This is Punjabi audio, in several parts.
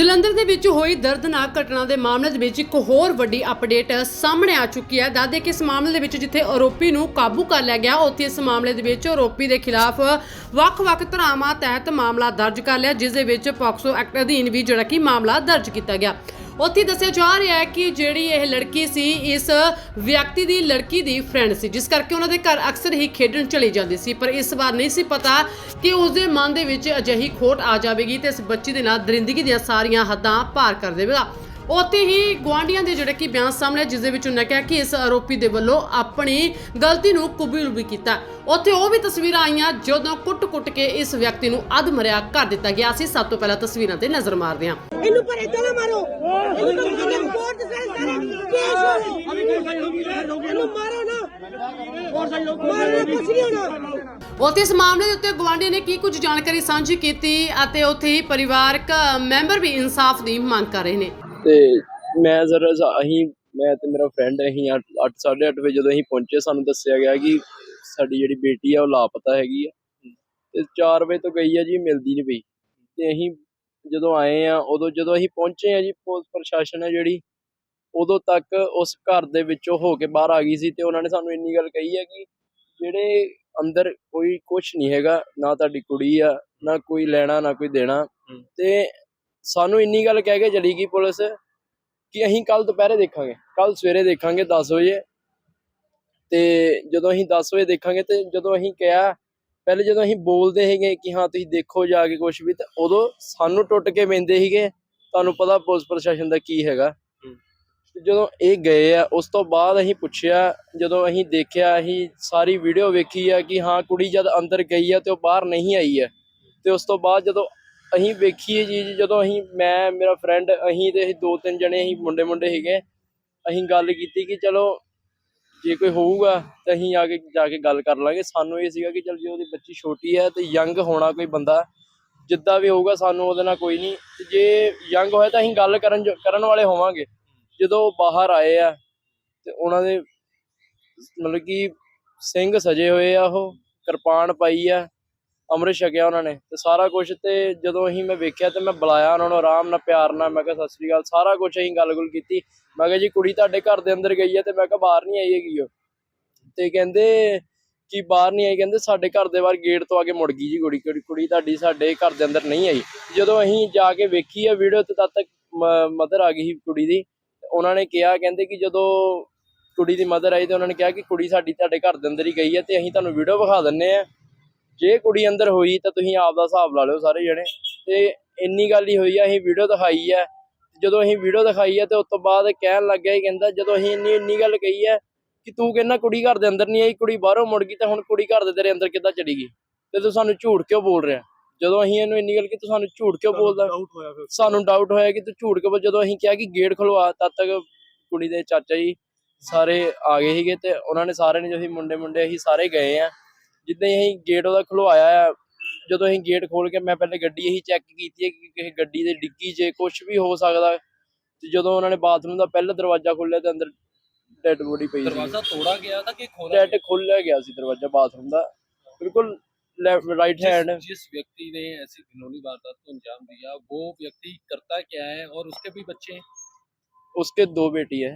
ਜਲੰਧਰ ਦੇ ਵਿੱਚ ਹੋਈ ਦਰਦਨਾਕ ਘਟਨਾ ਦੇ ਮਾਮਲੇ ਦੇ ਵਿੱਚ ਇੱਕ ਹੋਰ ਵੱਡੀ ਅਪਡੇਟ ਸਾਹਮਣੇ ਆ ਚੁੱਕੀ ਹੈ। ਦੱਸਦੇ ਕਿ ਇਸ ਮਾਮਲੇ ਦੇ ਵਿੱਚ ਜਿੱਥੇ ਆਰੋਪੀ ਨੂੰ ਕਾਬੂ ਕਰ ਲਿਆ ਗਿਆ, ਉੱਥੇ ਇਸ ਮਾਮਲੇ ਦੇ ਵਿੱਚ ਆਰੋਪੀ ਦੇ ਖਿਲਾਫ ਵੱਖ-ਵੱਖ ਧਾਰਾਵਾਂ ਤਹਿਤ ਮਾਮਲਾ ਦਰਜ ਕਰ ਲਿਆ, ਜਿਸ ਦੇ ਵਿੱਚ ਪੋਕਸੋ ਐਕਟ ਅਧੀਨ ਵੀ ਜਿਹੜਾ ਕਿ ਮਾਮਲਾ ਦਰਜ ਕੀਤਾ ਗਿਆ। ਉੱਥੇ ਦੱਸਿਆ ਜਾ ਰਿਹਾ ਹੈ ਕਿ ਜਿਹੜੀ ਇਹ ਲੜਕੀ ਸੀ, ਇਸ ਵਿਅਕਤੀ ਦੀ ਲੜਕੀ ਦੀ ਫਰੈਂਡ ਸੀ, ਜਿਸ ਕਰਕੇ ਉਹਨਾਂ ਦੇ ਘਰ ਅਕਸਰ ਹੀ ਖੇਡਣ ਚਲੀ ਜਾਂਦੀ ਸੀ। ਪਰ ਇਸ ਵਾਰ ਨਹੀਂ ਸੀ ਪਤਾ ਕਿ ਉਸ ਦੇ ਮਨ ਦੇ ਵਿੱਚ ਅਜਿਹੀ ਖੋਟ ਆ ਜਾਵੇਗੀ ਤੇ ਇਸ ਬੱਚੀ ਦੇ ਨਾਲ ਦਰਿੰਦਗੀ ਦੀਆਂ ਸਾਰੀਆਂ ਹੱਦਾਂ ਪਾਰ ਕਰ ਦੇਵੇਗਾ। ਉੱਥੇ ਹੀ ਗੁਆਂਢੀਆਂ ਦੇ ਜਿਹੜੇ ਕਿ ਬਿਆਨ ਸਾਹਮਣੇ ਜਿਸ ਦੇ ਵਿੱਚ ਉਹਨਾਂ ਕਿਹਾ ਕਿ ਇਸ ਆਰੋਪੀ ਦੇ ਵੱਲੋਂ ਆਪਣੀ ਗਲਤੀ ਨੂੰ ਕਬੂਲ ਵੀ ਕੀਤਾ। ਉੱਥੇ ਉਹ ਵੀ ਤਸਵੀਰਾਂ ਆਈਆਂ ਜਦੋਂ ਕੁੱਟ-ਕੁੱਟ ਕੇ ਇਸ ਵਿਅਕਤੀ ਨੂੰ ਅੱਧ ਮਰਿਆ ਕਰ ਦਿੱਤਾ ਗਿਆ ਸੀ। ਸਭ ਤੋਂ ਪਹਿਲਾਂ ਤਸਵੀਰਾਂ ਤੇ ਨਜ਼ਰ ਮਾਰਦੇ ਹਾਂ ਇਹਨੂੰ ਪਰ ਏਦਾਂ ਨਾ ਮਾਰੋ। ਇਹਨੂੰ ਤਾਂ ਕਹਿੰਦੇ ਕੋਰਟ ਸਾਰੇ ਸਾਰੇ ਕੇਸ ਹੋਵੇ ਇਹਨੂੰ ਮਾਰੋ ਨਾ। ਮਾਰੋ ਕੁਛ ਨਹੀਂ ਹੋਣਾ। ਉੱਥੇ ਇਸ ਮਾਮਲੇ ਦੇ ਉੱਤੇ ਗਵਾਂਢੀ ਨੇ ਕੀ ਕੁਝ ਜਾਣਕਾਰੀ ਸਾਂਝੀ ਕੀਤੀ ਅਤੇ ਉੱਥੇ ਹੀ ਪਰਿਵਾਰਕ ਮੈਂਬਰ ਵੀ ਇਨਸਾਫ ਦੀ ਮੰਗ ਕਰ ਰਹੇ ਨੇ। ਤੇ ਮੈਂ ਜ਼ਰਾ ਅਸੀਂ ਮੈਂ ਤੇ ਮੇਰਾ ਫਰੈਂਡ ਅਸੀਂ 8 8:30 ਵਜੇ ਜਦੋਂ ਅਸੀਂ ਪਹੁੰਚੇ ਸਾਨੂੰ ਦੱਸਿਆ ਗਿਆ ਕਿ ਸਾਡੀ ਜਿਹੜੀ ਬੇਟੀ ਆ ਉਹ ਲਾਪਤਾ ਹੈਗੀ ਆ। ਤੇ 4 ਵਜੇ ਤੋਂ ਗਈ ਆ ਜੀ ਮਿਲਦੀ ਨਹੀਂ ਪਈ। ਤੇ ਅਸੀਂ ਜਦੋਂ ਆਏ ਆ ਉਦੋਂ ਜਦੋਂ ਅਸੀਂ ਪਹੁੰਚੇ ਆ ਜੀ ਪੁਲਿਸ ਪ੍ਰਸ਼ਾਸਨ ਹੈ ਜਿਹੜੀ ਉਦੋਂ ਤੱਕ ਉਸ ਘਰ ਦੇ ਵਿੱਚੋਂ ਹੋ ਕੇ ਬਾਹਰ ਆ ਗਈ ਸੀ ਤੇ ਉਹਨਾਂ ਨੇ ਸਾਨੂੰ ਇੰਨੀ ਗੱਲ ਕਹੀ ਹੈ ਕਿ ਜਿਹੜੇ ਅੰਦਰ ਕੋਈ ਕੁਝ ਨਹੀਂ ਹੈਗਾ ਨਾ ਤੁਹਾਡੀ ਕੁੜੀ ਆ ਨਾ ਕੋਈ ਲੈਣਾ ਨਾ ਕੋਈ ਦੇਣਾ। ਤੇ ਸਾਨੂੰ ਇੰਨੀ ਗੱਲ ਕਹਿ ਕੇ ਚਲੀ ਗਈ ਪੁਲਿਸ ਕਿ ਅਸੀਂ ਕੱਲ ਦੁਪਹਿਰੇ ਦੇਖਾਂਗੇ। ਕੱਲ ਸਵੇਰੇ ਦੇਖਾਂਗੇ 10 ਵਜੇ। ਤੇ ਜਦੋਂ ਅਸੀਂ 10 ਵਜੇ ਦੇਖਾਂਗੇ ਤੇ ਜਦੋਂ ਅਸੀਂ ਕਿਹਾ ਪਹਿਲੇ ਜਦੋਂ ਅਸੀਂ ਬੋਲਦੇ ਹੈਗੇ ਕਿ ਹਾਂ ਤੁਸੀਂ ਦੇਖੋ ਜਾ ਕੇ ਕੁਝ ਵੀ ਤੇ ਉਦੋਂ ਸਾਨੂੰ ਟੁੱਟ ਕੇ ਪੈਂਦੇ ਸੀਗੇ ਤੁਹਾਨੂੰ ਪਤਾ ਪੁਲਿਸ ਪ੍ਰਸ਼ਾਸਨ ਦਾ ਕੀ ਹੈਗਾ। ਜਦੋਂ ਇਹ ਗਏ ਆ ਉਸ ਤੋਂ ਬਾਅਦ ਅਸੀਂ ਪੁੱਛਿਆ ਜਦੋਂ ਅਸੀਂ ਦੇਖਿਆ ਅਸੀਂ ਸਾਰੀ ਵੀਡੀਓ ਵੇਖੀ ਆ ਕਿ ਹਾਂ ਕੁੜੀ ਜਦ ਅੰਦਰ ਗਈ ਆ ਤੇ ਉਹ ਬਾਹਰ ਨਹੀਂ ਆਈ ਹੈ ਤੇ ਉਸ ਤੋਂ ਬਾਅਦ ਜਦੋਂ ਅਸੀਂ ਵੇਖੀਏ ਜੀ ਜਦੋਂ ਅਸੀਂ ਮੈਂ, ਮੇਰਾ ਫਰੈਂਡ ਅਸੀਂ ਤੇ ਅਸੀਂ ਦੋ ਤਿੰਨ ਜਣੇ ਅਸੀਂ ਮੁੰਡੇ ਮੁੰਡੇ ਸੀਗੇ। ਅਸੀਂ ਗੱਲ ਕੀਤੀ ਕਿ ਚਲੋ, ਜੇ ਕੋਈ ਹੋਊਗਾ ਤਾਂ ਅਸੀਂ ਆ ਕੇ, ਜਾ ਕੇ ਗੱਲ ਕਰ ਲਾਂਗੇ। ਸਾਨੂੰ ਇਹ ਸੀਗਾ ਕਿ ਚਲ ਜੇ ਉਹਦੀ ਬੱਚੀ ਛੋਟੀ ਹੈ ਤੇ ਯੰਗ ਹੋਣਾ ਕੋਈ ਬੰਦਾ, ਜਿੱਦਾਂ ਵੀ ਹੋਊਗਾ ਸਾਨੂੰ ਉਹਦੇ ਨਾਲ ਕੋਈ ਨਹੀਂ। ਤੇ ਜੇ ਯੰਗ ਹੋਇਆ ਤਾਂ ਅਸੀਂ ਗੱਲ ਕਰਨ ਜੋ- ਕਰਨ ਵਾਲੇ ਹੋਵਾਂਗੇ। ਜਦੋਂ ਉਹ ਬਾਹਰ ਆਏ ਆ ਤੇ ਉਹਨਾਂ ਦੇ ਮਤਲਬ ਕਿ ਸਿੰਘ ਸਜੇ ਹੋਏ ਆ ਉਹ, ਕਿਰਪਾਨ ਪਾਈ ਆ। ਅੰਮ੍ਰਿਤ ਛਕਿਆ ਉਹਨਾਂ ਨੇ ਤੇ ਸਾਰਾ ਕੁਝ ਤੇ ਜਦੋਂ ਅਸੀਂ ਮੈਂ ਵੇਖਿਆ ਤੇ ਮੈਂ ਬੁਲਾਇਆ ਉਹਨਾਂ ਨੂੰ ਆਰਾਮ ਨਾਲ, ਪਿਆਰ ਨਾਲ, ਮੈਂ ਕਿਹਾ, ਸਤਿ ਸ੍ਰੀ ਅਕਾਲ। ਸਾਰਾ ਕੁਝ ਅਸੀਂ ਗੱਲ-ਗੁਲ ਕੀਤੀ। ਮੈਂ ਕਿਹਾ, ਜੀ, ਕੁੜੀ ਤੁਹਾਡੇ ਘਰ ਦੇ ਅੰਦਰ ਗਈ ਹੈ ਤੇ ਮੈਂ ਕਿਹਾ, ਬਾਹਰ ਨਹੀਂ ਆਈ ਹੈਗੀ ਉਹ। ਤੇ ਕਹਿੰਦੇ ਕਿ ਬਾਹਰ ਨਹੀਂ ਆਈ, ਕਹਿੰਦੇ ਸਾਡੇ ਘਰ ਦੇ ਬਾਹਰ ਗੇਟ ਤੋਂ ਆ ਕੇ ਮੁੜ ਗਈ ਜੀ ਕੁੜੀ। ਕੁੜੀ ਤੁਹਾਡੀ ਸਾਡੇ ਘਰ ਦੇ ਅੰਦਰ ਨਹੀਂ ਆਈ। ਜਦੋਂ ਅਸੀਂ ਜਾ ਕੇ ਵੇਖੀ ਆ ਵੀਡੀਓ ਤੇ ਤਦ ਤੱਕ ਮਦਰ ਆ ਗਈ ਸੀ ਕੁੜੀ ਦੀ। ਉਹਨਾਂ ਨੇ ਕਿਹਾ, ਕਹਿੰਦੇ ਕਿ ਜਦੋਂ ਕੁੜੀ ਦੀ ਮਦਰ ਆਈ ਤੇ ਉਹਨਾਂ ਨੇ ਕਿਹਾ ਕਿ ਕੁੜੀ ਸਾਡੀ ਤੁਹਾਡੇ ਘਰ ਦੇ ਅੰਦਰ ਹੀ ਗਈ ਹੈ ਤੇ ਅਸੀਂ ਤੁਹਾਨੂੰ ਵੀਡੀਓ ਵਿਖਾ ਦਿੰਨੇ ਆ ਜੇ ਕੁੜੀ ਅੰਦਰ ਹੋਈ ਤਾਂ ਤੁਸੀਂ ਆਪ ਦਾ ਹਿਸਾਬ ਲਾ ਲਿਓ ਸਾਰੇ ਜਣੇ। ਤੇ ਇੰਨੀ ਗੱਲ ਹੀ ਹੋਈ ਆ ਅਸੀਂ ਵੀਡੀਓ ਦਿਖਾਈ ਆ। ਜਦੋਂ ਅਸੀਂ ਵੀਡੀਓ ਦਿਖਾਈ ਆ ਤੇ ਉਸ ਤੋਂ ਬਾਅਦ ਕਹਿਣ ਲੱਗਿਆ ਹੀ ਕਹਿੰਦਾ ਜਦੋਂ ਅਸੀਂ ਇੰਨੀ ਇੰਨੀ ਗੱਲ ਕਹੀ ਆ ਕਿ ਤੂੰ ਕਹਿੰਦਾ ਕੁੜੀ ਘਰ ਦੇ ਅੰਦਰ ਨਹੀਂ ਆਈ ਕੁੜੀ ਬਾਹਰੋਂ ਮੁੜ ਗਈ ਤਾਂ ਹੁਣ ਕੁੜੀ ਘਰ ਦੇ ਤੇਰੇ ਅੰਦਰ ਕਿੱਦਾਂ ਚਲੀ ਗਈ? ਤੇ ਤੂੰ ਸਾਨੂੰ ਝੂਠ ਕਿਉਂ ਬੋਲ ਰਿਹਾ? ਜਦੋਂ ਅਸੀਂ ਇਹਨੂੰ ਇੰਨੀ ਗੱਲ ਕਿ ਤੂੰ ਸਾਨੂੰ ਝੂਠ ਕਿਉਂ ਬੋਲਦਾ? ਸਾਨੂੰ ਡਾਊਟ ਹੋਇਆ ਕਿ ਤੂੰ ਝੂਠ ਕਿਉਂ ਬੋਲ- ਜਦੋਂ ਅਸੀਂ ਕਿਹਾ ਕਿ ਗੇਟ ਖਲਵਾ ਤਦ ਤੱਕ ਕੁੜੀ ਦੇ ਚਾਚਾ ਜੀ ਸਾਰੇ ਆ ਗਏ ਸੀਗੇ ਤੇ ਉਹਨਾਂ ਨੇ ਸਾਰੇ ਨੇ ਜੋ ਅਸੀਂ ਮੁੰਡੇ ਮੁੰਡੇ ਅਸੀਂ ਸਾਰੇ ਗਏ ਆ ਜਿੱਦਾਂ ਹੀ ਅਸੀਂ ਗੇਟ ਉਹਦਾ ਖਲਵਾਇਆ ਆ ਜਦੋਂ ਅਸੀਂ ਗੇਟ ਖੋਲ ਕੇ ਮੈਂ ਪਹਿਲੇ ਗੱਡੀ ਇਹੀ ਚੈੱਕ ਕੀਤੀ ਹੈ ਕਿ ਕਿਸੇ ਗੱਡੀ ਦੇ ਡਿੱਗੀ 'ਚ ਕੁਝ ਵੀ ਹੋ ਸਕਦਾ ਤੇ ਜਦੋਂ ਉਹਨਾਂ ਨੇ ਬਾਥਰੂਮ ਦਾ ਪਹਿਲਾ ਦਰਵਾਜ਼ਾ ਖੋਲ੍ਹਿਆ ਤੇ ਅੰਦਰ ਡੈੱਡ ਬੋਡੀ ਪਈ ਸੀ ਦਰਵਾਜ਼ਾ ਤੋੜਾ ਗਿਆ था कि खोला ਡੈਡ ਖੋਲ੍ਹਿਆ ਗਿਆ ਸੀ ਦਰਵਾਜ਼ਾ ਬਾਥਰੂਮ ਦਾ ਬਿਲਕੁਲ ਲੈਫਟ ਰਾਈਟ हैंड जिस, जिस व्यक्ति ने ऐसी घिनौनी वारदात को अंजाम दिया वो व्यक्ति करता क्या है और उसके भी बच्चे हैं ਉਸਕੇ ਦੋ ਬੇਟੀ ਹੈ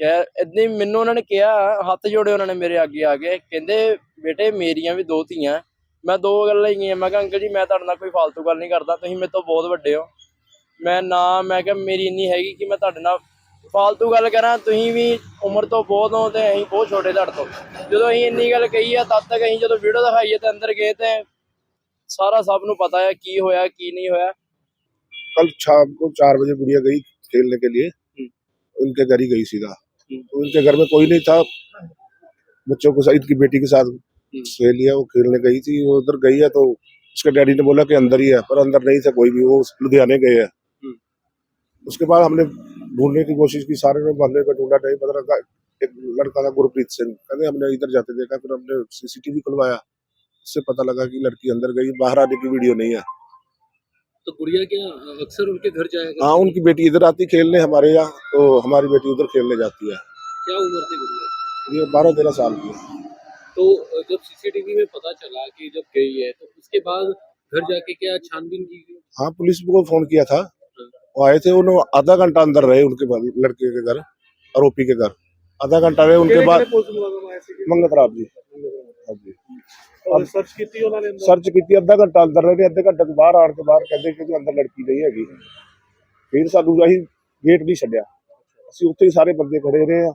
ਕਹਿ ਇਦਾਂ ਮੈਨੂੰ ਉਹਨਾਂ ਨੇ ਕਿਹਾ ਹੱਥ ਜੋੜੇ ਉਹਨਾਂ ਨੇ ਮੇਰੇ ਅੱਗੇ ਆ ਕੇ ਕਹਿੰਦੇ ਬੇਟੇ ਮੇਰੀਆਂ ਵੀ ਦੋ ਧੀਆਂ। ਮੈਂ ਦੋ ਗੱਲਾਂ ਹੀ ਗਈਆਂ। ਮੈਂ ਕਿਹਾ ਅੰਕਲ ਜੀ ਮੈਂ ਤੁਹਾਡੇ ਨਾਲ ਕੋਈ ਫालतू ਗੱਲ ਨਹੀਂ ਕਰਦਾ। ਤੁਸੀਂ ਮੇਰੇ ਤੋਂ ਬਹੁਤ ਵੱਡੇ ਹੋ। ਮੈਂ ਨਾ ਮੈਂ ਕਿਹਾ ਮੇਰੀ ਇੰਨੀ ਹੈਗੀ ਕਿ ਮੈਂ ਤੁਹਾਡੇ ਨਾਲ ਫालतू ਗੱਲ ਕਰਾਂ। ਤੁਸੀਂ ਵੀ ਉਮਰ ਤੋਂ ਬਹੁਤ ਹੋ ਤੇ ਅਸੀਂ ਬਹੁਤ ਛੋਟੇ ਤੁਹਾਡੇ ਤੋਂ। ਜਦੋਂ ਅਸੀਂ ਇੰਨੀ ਗੱਲ ਕਹੀ ਆ ਤਦ ਤੱਕ ਅਸੀਂ ਜਦੋਂ ਵੀਡੀਓ ਦਿਖਾਈਏ ਤੇ ਅੰਦਰ ਗਏ ਤੇ ਸਾਰਾ ਸਭ ਨੂੰ ਪਤਾ ਹੈ ਕੀ ਹੋਇਆ ਕੀ ਨਹੀਂ ਹੋਇਆ। ਕੱਲ शाम को चार बजे गुड़िया गई खेलने के लिए उनके घर ही गई सीधा तो उनके घर में कोई नहीं था बच्चों को सईद की बेटी के खेल लिया वो खेलने गई थी वो उधर गई है तो उसके डैडी ने बोला कि अंदर ही है पर अंदर नहीं था कोई भी वो लुधियाने गए हैं। उसके बाद हमने ढूँढने की कोशिश की सारे ने मोहल्ले में ढूंढा नहीं पता लगा एक लड़का था गुरप्रीत सिंह कहते हमने इधर जाते देखा फिर हमने सीसीटीवी खुलवाया उससे पता लगा कि लड़की अंदर गई बाहर आने की वीडियो नहीं है। तो गुड़िया क्या अक्सर उनके घर करती हाँ? उनकी बेटी इधर आती खेलने हमारे यहाँ तो हमारी बेटी उधर खेलने जाती है। क्या उम्र थी गुड़िया? ये बारह तेरह साल की है। तो जब सीसीटीवी में पता चला कि जब गई है तो उसके बाद घर जाके क्या छानबीन की गई हाँ पुलिस को फोन किया था वो आए थे उन्होंने आधा घंटा अंदर रहे उनके बाद लड़के के घर आरोपी के घर आधा घंटा रहे उनके बाद ਪੁਲਿਸ ਮੁਲਾਜ਼ਮ ਆਏ ਸੀ मंगत राम जी हाँ जी ਔਰ ਸਰਚ ਕੀਤੀ ਉਹਨਾਂ ਨੇ ਅੰਦਰ ਸਰਚ ਕੀਤੀ ਅੱਧਾ ਘੰਟਾ ਅੰਦਰ ਰਹੇ ਨੇ ਅੱਧੇ ਘੰਟੇ ਤੋਂ ਬਾਹਰ ਆਣ ਕੇ ਬਾਹਰ ਕਹਿੰਦੇ ਕਿ ਜੀ ਅੰਦਰ ਲੜਕੀ ਨਹੀਂ ਹੈਗੀ ਫਿਰ ਸਾਨੂੰ ਅਸੀਂ ਗੇਟ ਨਹੀਂ ਛੱਡਿਆ ਅਸੀਂ ਉੱਥੇ ਹੀ ਸਾਰੇ ਬੰਦੇ ਖੜੇ ਰਹੇ ਆ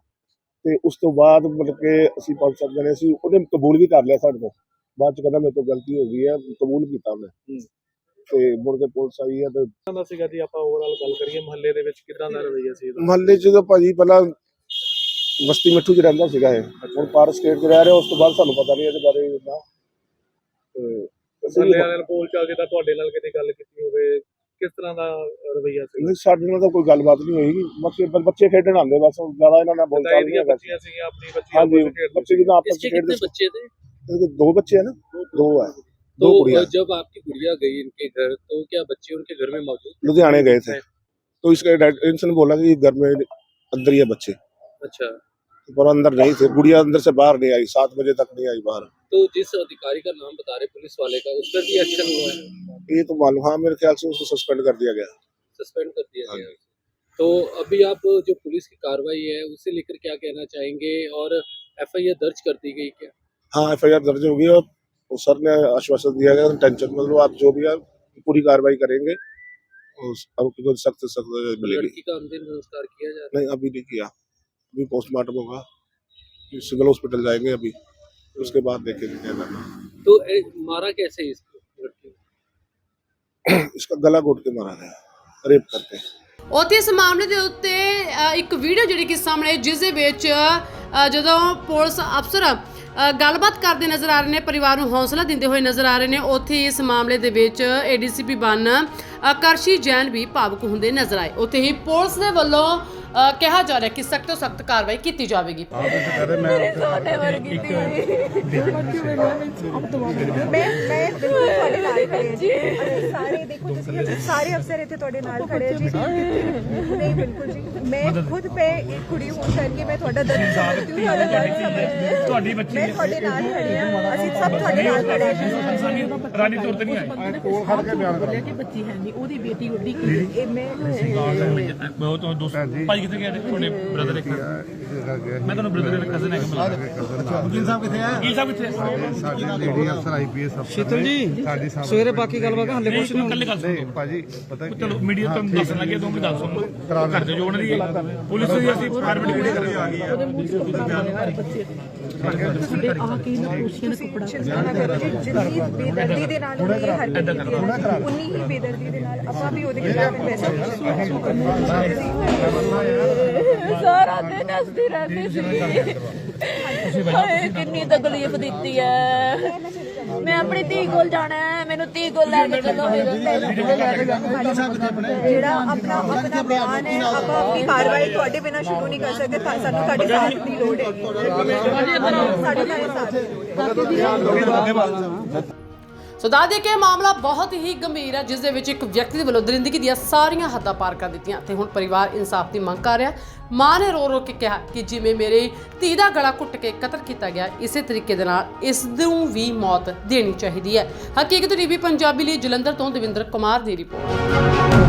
ਤੇ ਉਸ ਤੋਂ ਬਾਅਦ ਮਤਲਬ ਕਿ ਅਸੀਂ ਪੰਜ ਸੱਤ ਜਣੇ ਸੀ ਉਹਨੇ ਕਬੂਲ ਵੀ ਕਰ ਲਿਆ ਸਾਡੇ ਤੋਂ। ਬਾਅਦ ਚ ਕਹਿੰਦਾ ਮੇਰੇ ਤੋਂ ਗਲਤੀ ਹੋ ਗਈ ਹੈ ਕਬੂਲ ਕੀਤਾ ਉਹਨੇ। ਤੇ ਮੁੜ ਕੇ ਪੁਲਿਸ ਆਈ ਹੈ ਤੇ ਕਿੱਦਾਂ ਦਾ ਸੀਗਾ ਜੀ ਆਪਾਂ ਓਵਰਆਲ ਗੱਲ ਕਰੀਏ ਮਹੱਲੇ ਦੇ ਵਿੱਚ ਕਿੱਦਾਂ ਦਾ ਰਵਈਆ ਸੀ ਇਹਦਾ? ਮਹੱਲੇ ਚ ਤਾਂ ਭਾਜੀ ਪਹਿਲਾਂ ਬਸਤੀ ਮਿੱਠੂ ਚ ਰਹਿੰਦਾ ਸੀਗਾ ਇਹ। ਹੁਣ ਪਾਰ ਸਟੇਟ ਚ ਰਹਿ ਰਿਹਾ ਉਸ ਤੋਂ ਬਾਅਦ ਸਾਨੂੰ ਪਤਾ ਨਹੀਂ ਇਹਦੇ ਬਾਰੇ ਇੰਨਾ ਤੇ ਮਹੱਲੇ ਵਾਲਿਆਂ ਨਾਲ ਬੋਲ ਚਾਲ ਜਿੱਦਾਂ ਤੁਹਾਡੇ ਨਾਲ ਕਿਤੇ ਗੱਲ ਕੀਤੀ ਹੋਵੇ ਕਿਸ ਤਰ੍ਹਾਂ ਦਾ ਰਵਈਆ ਸੀ ਨਹੀਂ ਸਾਡੇ ਨਾਲ ਤਾਂ ਕੋਈ ਗੱਲਬਾਤ ਨਹੀਂ ਹੋਈ ਬੱਚੇ ਬੱਚੇ ਖੇਡਣ ਆਉਂਦੇ ਬਸ ਜ਼ਿਆਦਾ ਇਹਨਾਂ ਨਾਲ ਬੋਲ ਤਾਂ ਚਾਲ ਨਹੀਂ ਇਹਦੀਆਂ ਹੈਗਾ ਬੱਚੀਆਂ ਸੀਗੀਆਂ ਆਪਣੀ ਬੱਚੀਆਂ ਹਾਂਜੀ ਆਪਸ ਵਿੱਚ ਖੇਡਦੇ ਬੱਚੇ ਜਦੋਂ ਆਪਸ इसके ਵਿੱਚ कितने ਖੇਡਦੇ बच्चे थे ਇਹਦੇ ਦੋ ਬੱਚੇ ਹੈ ਨਾ ਦੋ ਹੈ तो दो गुड़िया जब आपकी गुड़िया गई इनके घर तो क्या बच्चे उनके घर में मौजूद थे? लुधियाने गए थे तो इसके डैड इनसे बोला कि घर में अंदर ही है बच्चे अच्छा पर अंदर नहीं थे गुड़िया अंदर से बाहर नहीं आई सात बजे तक नहीं आई बाहर। तो जिस अधिकारी का नाम बता रहे पुलिस वाले का उस पर भी एक्शन हुआ है? ये तो मालूम हाँ मेरे ख्याल से उसको सस्पेंड कर दिया गया। सस्पेंड कर दिया हाँ गया तो अभी आप जो पुलिस की कार्रवाई है उसे लेकर क्या कहना चाहेंगे? और एफआईआर दर्ज कर दी गई क्या? हाँ एफ़ आई आर दर्ज होगी और सर ने आश्वासन दिया गया टेंशन मतलब आप जो भी है पूरी कार्रवाई करेंगे उस सख्त सख्त मिलेगी। लड़की का अंतिम संस्कार किया जा नहीं अभी नहीं किया। अभी पोस्टमार्टम होगा फिर सिविल हॉस्पिटल जाएंगे अभी उसके बाद देखेंगे क्या करना है तो ए, मारा कैसे इसको लड़की को? इसका गला घोट के मारा गया रेप करके ਉੱਥੇ ਇਸ ਮਾਮਲੇ ਦੇ ਉੱਤੇ ਅ, ਇੱਕ ਵੀਡੀਓ ਜਿਹੜੀ ਕਿ ਸਾਹਮਣੇ ਆਈ, ਜਿਸ ਦੇ ਵਿੱਚ ਅ, ਜਦੋਂ ਪੁਲਿਸ ਅਫਸਰ ਅ, ਗੱਲਬਾਤ ਕਰਦੇ ਨਜ਼ਰ ਆ ਰਹੇ ਨੇ ਪਰਿਵਾਰ ਨੂੰ ਹੌਸਲਾ ਦਿੰਦੇ ਹੋਏ ਨਜ਼ਰ ਆ ਰਹੇ ਨੇ ਉੱਥੇ ਹੀ ਇਸ ਮਾਮਲੇ ਦੇ ਵਿੱਚ ਏਡੀਸੀਪੀ ਬਨ ਕਰਸ਼ੀ ਜੈਨ ਵੀ ਭਾਵੁਕ ਹੁੰਦੇ ਨਜ਼ਰ ਆਏ ਉੱਥੇ ਹੀ ਪੁਲਿਸ ਦੇ ਵੱਲੋਂ ਅ, ਕਿਹਾ ਜਾ ਰਿਹਾ ਕਿ ਸਖਤ ਤੋਂ ਸਖਤ ਕਾਰਵਾਈ ਕੀਤੀ ਜਾਵੇਗੀ। ਮੈਂ ਮੈਂ ਬਿਲਕੁਲ ਤੁਹਾਡੇ ਨਾਲ ਖੜੇ ਜੀ। ਅਸੀਂ ਸਾਰੇ ਦੇਖੋ ਤੁਸੀਂ ਅਸੀਂ ਸਾਰੇ ਅਫਸਰ ਇੱਥੇ ਤੁਹਾਡੇ ਨਾਲ ਖੜੇ ਆ ਜੀ। ਨਹੀਂ ਬਿਲਕੁਲ ਜੀ। ਮੈਂ ਖੁਦ ਪੇ ਇੱਕ ਕੁੜੀ ਹੋਣ ਕਰਕੇ ਮੈਂ ਤੁਹਾਡਾ ਦਰਦ ਸਮਝਦੀ ਹਾਂ ਤੁਹਾਡਾ ਦਰਦ ਸਮਝਦੀ ਹਾਂ। ਤੁਹਾਡੀ ਬੱਚੀ ਮੈਂ ਤੁਹਾਡੇ ਨਾਲ ਖੜੀ ਹਾਂ। ਅਸੀਂ ਸਭ ਤੁਹਾਡੇ ਨਾਲ ਖੜੇ ਹਾਂ। ਰਾਣੀ ਤੌਰ ਤੇ ਨਹੀਂ ਆਏ। ਕੋਲ ਖੜ ਕੇ ਬਿਆਨ ਕਰੋ। ਕਿ ਬੱਚੀ ਹੈ ਨਹੀਂ ਉਹਦੀ ਬੇਟੀ ਉੱਡੀ ਕੀ ਇਹ ਮੈਂ ਬਹੁਤ ਤੋਂ ਦੋਸਤ ਭਾਈ ਕਿੱਥੇ ਗਏ? ਨੇ ਤੁਹਾਡੇ ਬ੍ਰਦਰ ਇੱਕ। ਮੈਂ ਤੁਹਾਨੂੰ ਬ੍ਰਦਰ ਦੇ ਕਜ਼ਨ ਹੈ ਕਿ ਮਿਲਾ ਵਕੀਲ ਸਾਹਿਬ ਕਿੱਥੇ ਆ? ਵਕੀਲ ਸਾਹਿਬ ਕਿੱਥੇ ਸਾਡੀ ਲੇਡੀ ਅਫਸਰ ਆਈਪੀਐਸ ਅਫਸਰ ਸ਼ੀਤਲ ਜੀ ਸਾਡੀ ਸਾਹਮਣੇ ਸਵੇਰੇ ਬਾਕੀ ਗੱਲਬਾਤ ਹਲੇ ਕੁਛ ਨਹੀਂ ਕੱਲੇ ਗੱਲ ਨਹੀਂ ਸੁਣੋ। ਭਾਜੀ ਪਤਾ ਚਲੋ ਮੀਡੀਆ ਤੁਹਾਨੂੰ ਦੱਸਣ ਲੱਗੇ ਦੋ ਮਿੰਟ ਦੱਸ ਸੁਣੋ। ਘਰ ਦੇ ਜੋੜਨ ਦੀ ਹੈ। ਪੁਲਿਸ ਦੀ ਅਸੀਂ ਫਾਰਮੈਟ ਕਿਹੜੇ ਕਰ ਰਹੇ ਹਾਂ ਸਾਡੇ ਆ ਕੇ ਨਾ ਕੱਪੜਾ ਚਿੰਤਾ ਨਾ ਜੀ ਜਿੰਨੀ ਬੇਦਰਦੀ ਦੇ ਨਾਲ ਉਹਨੇ ਇਹ ਹਰਕਤ ਕੀਤੀ ਹੈ ਉਨੀ ਹੀ ਬੇਦਰਦੀ ਦੇ ਨਾਲ ਆਪਾਂ ਵੀ ਉਹਦੇ ਖਿਲਾਫ ਪੈਸਾ ਸਾਰਾ ਦਿਨ ਹੱਸਦੀ ਰਹਿੰਦੀ ਸੀ। ਹਾਏ ਕਿੰਨੀ ਤਕਲੀਫ ਦਿੱਤੀ ਹੈ ਮੈਂ ਆਪਣੀ ਧੀ ਕੋਲ ਜਾਣਾ ਹੈ ਮੈਨੂੰ ਧੀ ਕੋਲ ਲੈ ਕੇ ਚੱਲੋ। ਜਿਹੜਾ ਆਪਣਾ ਆਪਣਾ ਬਿਆਨ ਹੈ ਆਪਾਂ ਆਪਣੀ ਕਾਰਵਾਈ ਤੁਹਾਡੇ ਬਿਨਾਂ ਸ਼ੁਰੂ ਨਹੀਂ ਕਰ ਸਕਦੇ ਤਾਂ ਸਾਨੂੰ ਤੁਹਾਡੇ ਸਾਥ ਦੀ ਲੋੜ ਹੈ ਸਾਡੇ ਨਾਲ ਸਾਥ ਦੀ ਲੋੜ ਹੈ ਸੋ ਦੱਸ ਦੇ ਕਿ ਇਹ ਮਾਮਲਾ ਬਹੁਤ ਹੀ ਗੰਭੀਰ ਹੈ, ਜਿਸ ਦੇ ਵਿੱਚ ਇੱਕ ਵਿਅਕਤੀ ਦੇ ਵੱਲੋਂ ਦਰਿੰਦਗੀ ਦੀਆਂ ਸਾਰੀਆਂ ਹੱਦਾਂ ਪਾਰ ਕਰ ਦਿੱਤੀਆਂ ਤੇ ਹੁਣ ਪਰਿਵਾਰ ਇਨਸਾਫ ਦੀ ਮੰਗ ਕਰ ਰਿਹਾ ਮਾਂ ਨੇ ਰੋ ਰੋ ਕੇ ਕਿਹਾ ਕਿ ਜਿਵੇਂ ਮੇਰੇ ਧੀ ਦਾ ਗਲਾ ਘੁੱਟ ਕੇ ਕਤਲ ਕੀਤਾ ਗਿਆ, ਇਸੇ ਤਰੀਕੇ ਦੇ ਨਾਲ ਇਸ ਨੂੰ ਵੀ ਮੌਤ ਦੇਣੀ ਚਾਹੀਦੀ ਹੈ। ਹਕੀਕਤ ਟੀਵੀ ਪੰਜਾਬੀ ਲਈ ਜਲੰਧਰ ਤੋਂ ਦਵਿੰਦਰ ਕੁਮਾਰ ਦੀ ਰਿਪੋਰਟ।